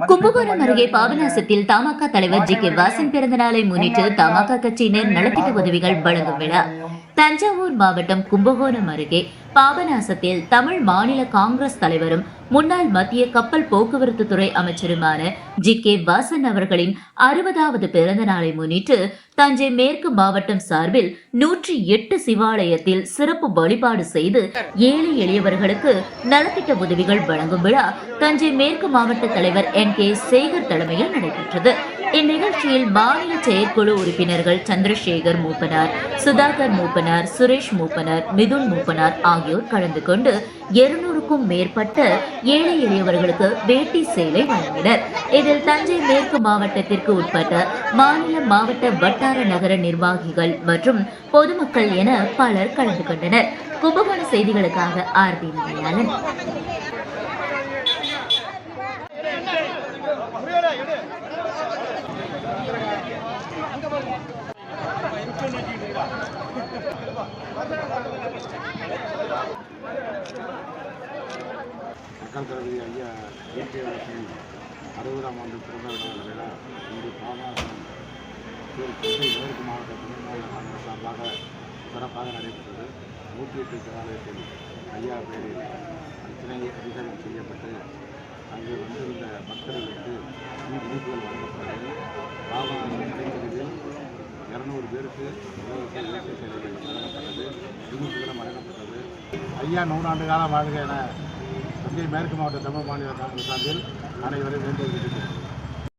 கும்பகோணம் அருகே பாபநாசத்தில் தமாக தலைவர் G K Vasan பிறந்த நாளை முன்னிட்டு தமாக கட்சியினர் நலத்திட்ட உதவிகள் வழங்கும் விழா தஞ்சாவூர் மாவட்டம் கும்பகோணம் அருகே பாபநாசத்தில் தமிழ் மாநில காங்கிரஸ் தலைவரும் முன்னாள் மத்திய கப்பல் போக்குவரத்து துறை அமைச்சருமான ஜி. கே. வாசன் அவர்களின் அறுபதாவது பிறந்த நாளை முன்னிட்டு தஞ்சை மேற்கு மாவட்டம் சார்பில் நூற்றி எட்டு சிவாலயத்தில் சிறப்பு வழிபாடு செய்து ஏழை எளியவர்களுக்கு நலத்திட்ட உதவிகள் வழங்கும் விழா தஞ்சை மேற்கு மாவட்ட தலைவர் என். கே. சேகர் தலைமையில் நடைபெற்றது. இந்நிகழ்ச்சியில் மாநில செயற்குழு உறுப்பினர்கள் சந்திரசேகர் மூப்பனார் சுதாகர் மூப்பனார் சுரேஷ் மூப்பனார் மிதுன் மூப்பனார் ஆகியோர் கலந்து கொண்டு இருநூறுக்கும் மேற்பட்ட ஏழை எளியவர்களுக்கு வேட்டி சேலை வழங்கினர். இதில் தஞ்சை மேற்கு மாவட்டத்திற்கு உட்பட்ட மாநில மாவட்ட வட்டார நகர நிர்வாகிகள் மற்றும் பொதுமக்கள் என பலர் கலந்து கொண்டனர். கும்பகோண செய்திகளுக்காக ஆர்பி மலையாளன் மக்கள் தளபதி ஐயா இயற்கை வளர்ச்சி அறுபதாம் ஆண்டு பிறந்த நாள் விழா இன்று பாபநாசம் மேற்கு மாவட்ட துணை மாநில சார்பாக சிறப்பாக நடைபெற்றது. நூற்றி எட்டு சிவாலயத்தில் ஐயா பேரில் அர்ச்சனை அதிகாரம் செய்யப்பட்டு அங்கு வந்திருந்த பக்தர்களுக்கு இனிப்புகள் வழங்கப்பட்டது. பாபநாசம் நடைபெறுகிறது ஐயா நூறாண்டு காலம் வாழ்க என தஞ்சை மேற்கு மாவட்ட தமிழ் மாநில காங்கிரஸ் சார்பில் அனைவரும் வேண்டுகொள்கிறேன்